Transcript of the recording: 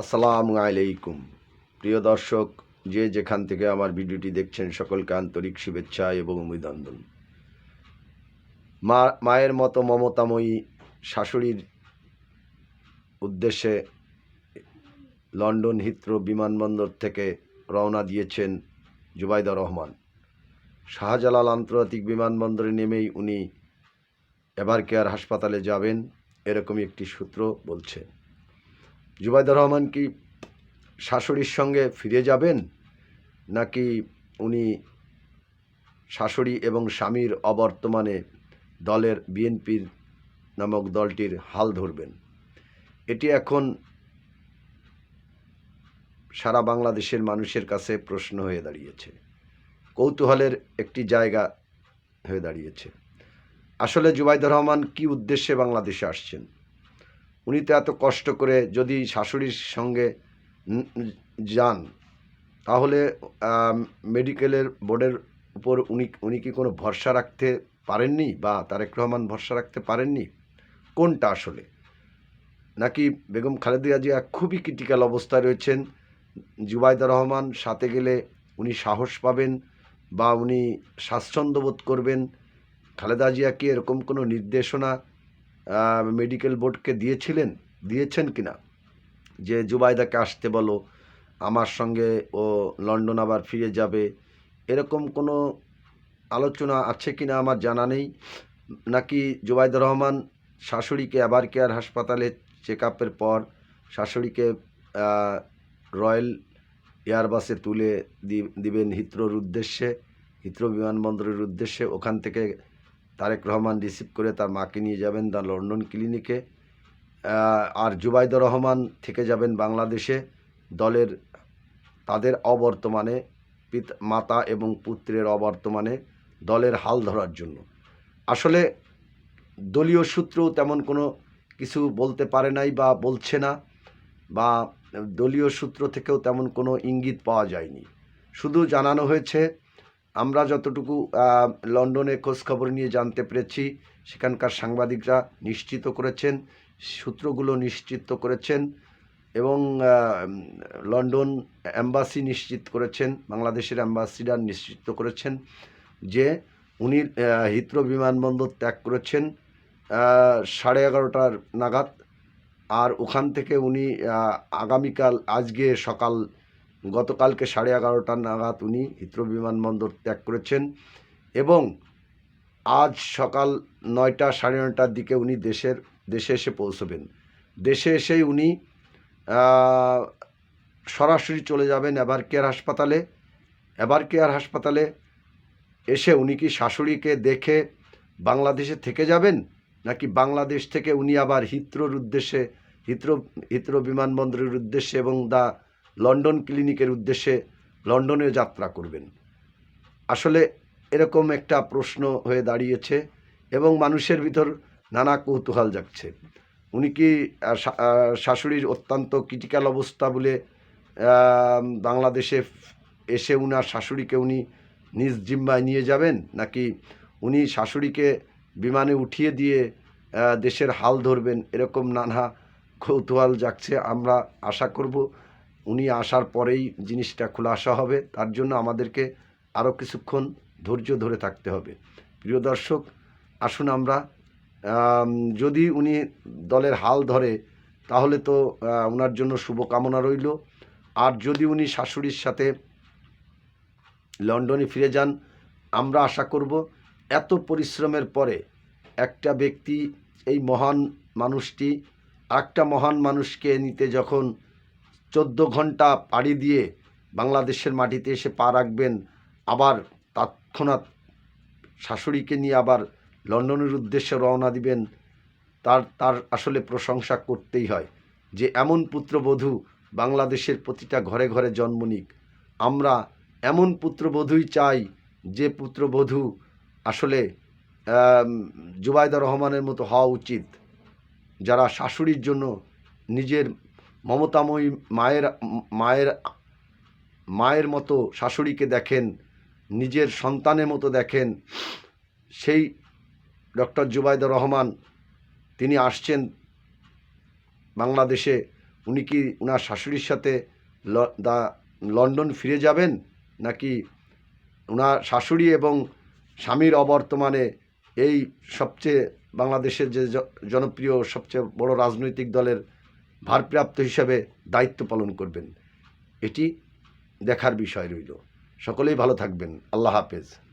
আসসালামু আলাইকুম। প্রিয় দর্শক, যে যেখান থেকে আমার ভিডিওটি দেখছেন, সকলকে আন্তরিক শুভেচ্ছা এবং অভিনন্দন। মা, মায়ের মতো মমতাময়ী শাশুড়ির উদ্দেশ্যে লন্ডন হিথ্রো বিমানবন্দর থেকে রওনা দিয়েছেন জুবাইদা রহমান। শাহজালাল আন্তর্জাতিক বিমানবন্দরে নেমেই উনি এবার কেয়ার হাসপাতালে যাবেন, এরকমই একটি সূত্র বলছে। জুবাইদা রহমান কি শাশুড়ির সঙ্গে ফিরে যাবেন? নাকি উনি শাশুড়ি এবং স্বামীর অবর্তমানে দলের বিএনপির নামক দলটির হাল ধরবেন? এটি এখন সারা বাংলাদেশের মানুষের কাছে প্রশ্ন হয়ে দাঁড়িয়েছে। কৌতূহলের একটি জায়গা হয়ে দাঁড়িয়েছে। আসলে জুবাইদুর রহমান কি উদ্দেশ্যে বাংলাদেশে আসছেন? উনি তো এত কষ্ট করে যদি শাশুড়ির সঙ্গে যান, তাহলে মেডিকেলের বোর্ডের উপর উনি উনি কি কোনো ভরসা রাখতে পারেননি বা তারেক রহমান ভরসা রাখতে পারেননি? কোনটা আসলে? নাকি বেগম খালেদা জিয়া খুবই ক্রিটিক্যাল অবস্থায় রয়েছেন, জুবাইদা রহমান সাথে গেলে উনি সাহস পাবেন বা উনি স্বাচ্ছন্দ্য বোধ করবেন? খালেদা জিয়া কি এরকম কোনো নির্দেশনা মেডিকেল বোর্ডকে দিয়েছিলেন, দিয়েছেন কিনা? যে জুবাইদাকে আসতে বলো, আমার সঙ্গে ও লন্ডন আবার ফিরে যাবে, এরকম কোনো আলোচনা আছে কি না আমার জানা নেই। নাকি জুবাইদুর রহমান শাশুড়িকে আবার কেয়ার হাসপাতালে চেক আপের পর শাশুড়িকে রয়্যাল এয়ারবাসে তুলে দিবেন হিথ্রোর উদ্দেশ্যে হিথ্রো বিমানবন্দরের উদ্দেশ্যে, ওখান থেকে তারেক রহমান রিসিভ করে তার মাকে নিয়ে যাবেন দ্য লন্ডন ক্লিনিকে। আর জুবাইদুর রহমান থেকে যাবেন বাংলাদেশে। দলের তাদের অবর্তমানে পিতা, মাতা এবং পুত্রের অবর্তমানে দলের হাল ধরার জন্য। আসলে দলীয় সূত্রও তেমন কোনো কিছু বলতে পারে নাই বা বলছে না, বা দলীয় সূত্র থেকেও তেমন কোনো ইঙ্গিত পাওয়া যায়নি। শুধু জানানো হয়েছে আমরা যতটুকু লন্ডনে খোঁজখবর নিয়ে জানতে পেরেছি, সেখানকার সাংবাদিকরা নিশ্চিত করেছেন, সূত্রগুলো নিশ্চিত করেছেন এবং লন্ডন অ্যাম্বাসি নিশ্চিত করেছেন, বাংলাদেশের অ্যাম্বাসিডার নিশ্চিত করেছেন যে উনি হিত্র বিমানবন্দর ত্যাগ করেছেন সাড়ে এগারোটার নাগাদ। আর ওখান থেকে উনি আগামীকাল, আজকে সকাল গতকালকে সাড়ে এগারোটা নাগাদ উনি হিত্র বিমানবন্দর ত্যাগ করেছেন এবং আজ সকাল নয়টা সাড়ে নয়টার দিকে উনি দেশের, দেশে এসে পৌঁছবেন। দেশে এসেই উনি সরাসরি চলে যাবেন এবার কেয়ার হাসপাতালে। এবার কেয়ার হাসপাতালে এসে উনি কি শাশুড়িকে দেখে বাংলাদেশে থেকে যাবেন, নাকি বাংলাদেশ থেকে উনি আবার হিথ্রোর উদ্দেশ্যে হিত্র হিত্র বিমানবন্দরের উদ্দেশ্যে এবং দা লন্ডন ক্লিনিকের উদ্দেশ্যে লন্ডনে যাত্রা করবেন। আসলে এরকম একটা প্রশ্ন হয়ে দাঁড়িয়েছে এবং মানুষের ভিতর নানা কৌতূহল জাগছে। উনি কি শাশুড়ির অত্যন্ত ক্রিটিক্যাল অবস্থা বলে বাংলাদেশে এসে উনার শাশুড়িকে উনি নিজ জিম্মায় নিয়ে যাবেন, নাকি উনি শাশুড়িকে বিমানে উঠিয়ে দিয়ে দেশের হাল ধরবেন? এরকম নানা কৌতূহল জাগছে। আমরা আশা করব উনি আসার পরেই জিনিসটা খোলাসা হবে, তার জন্য আমাদেরকে আরও কিছুক্ষণ ধৈর্য ধরে থাকতে হবে। প্রিয় দর্শক, আসুন আমরা যদি উনি দলের হাল ধরে, তাহলে তো ওনার জন্য শুভকামনা রইল। আর যদি উনি শাশুড়ির সাথে লন্ডনে ফিরে যান, আমরা আশা করব এত পরিশ্রমের পরে একটা ব্যক্তি, এই মহান মানুষটি একটা মহান মানুষকে নিতে যখন চোদ্দ ঘণ্টা পাড়ি দিয়ে বাংলাদেশের মাটিতে এসে পা রাখবেন। আবার তৎক্ষণাৎ শাশুড়িকে নিয়ে আবার লন্ডনের উদ্দেশ্যে রওনা দিবেন। তার তার আসলে প্রশংসা করতেই হয় যে এমন পুত্রবধূ বাংলাদেশের প্রতিটা ঘরে ঘরে জন্ম নিক। আমরা এমন পুত্রবধূই চাই যে পুত্রবধূ আসলে জুবাইদা রহমানের মতো হওয়া উচিত। যারা শাশুড়ির জন্য নিজের মমতাময়ী মায়ের মায়ের মায়ের মতো শাশুড়িকে দেখেন, নিজের সন্তানের মতো দেখেন, সেই ডক্টর জুবাইদুর রহমান, তিনি আসছেন বাংলাদেশে, উনি কি ওনার শাশুড়ির সাথে দা, লন্ডন ফিরে যাবেন? নাকি ওনার শাশুড়ি এবং স্বামীর অবর্তমানে এই সবচেয়ে বাংলাদেশের যে জনপ্রিয়, সবচেয়ে বড় রাজনৈতিক দলের ভারপ্রাপ্ত হিসাবে দায়িত্ব পালন করবেন। এটি দেখার বিষয় রইল। সকলেই ভালো থাকবেন। আল্লাহ হাফেজ।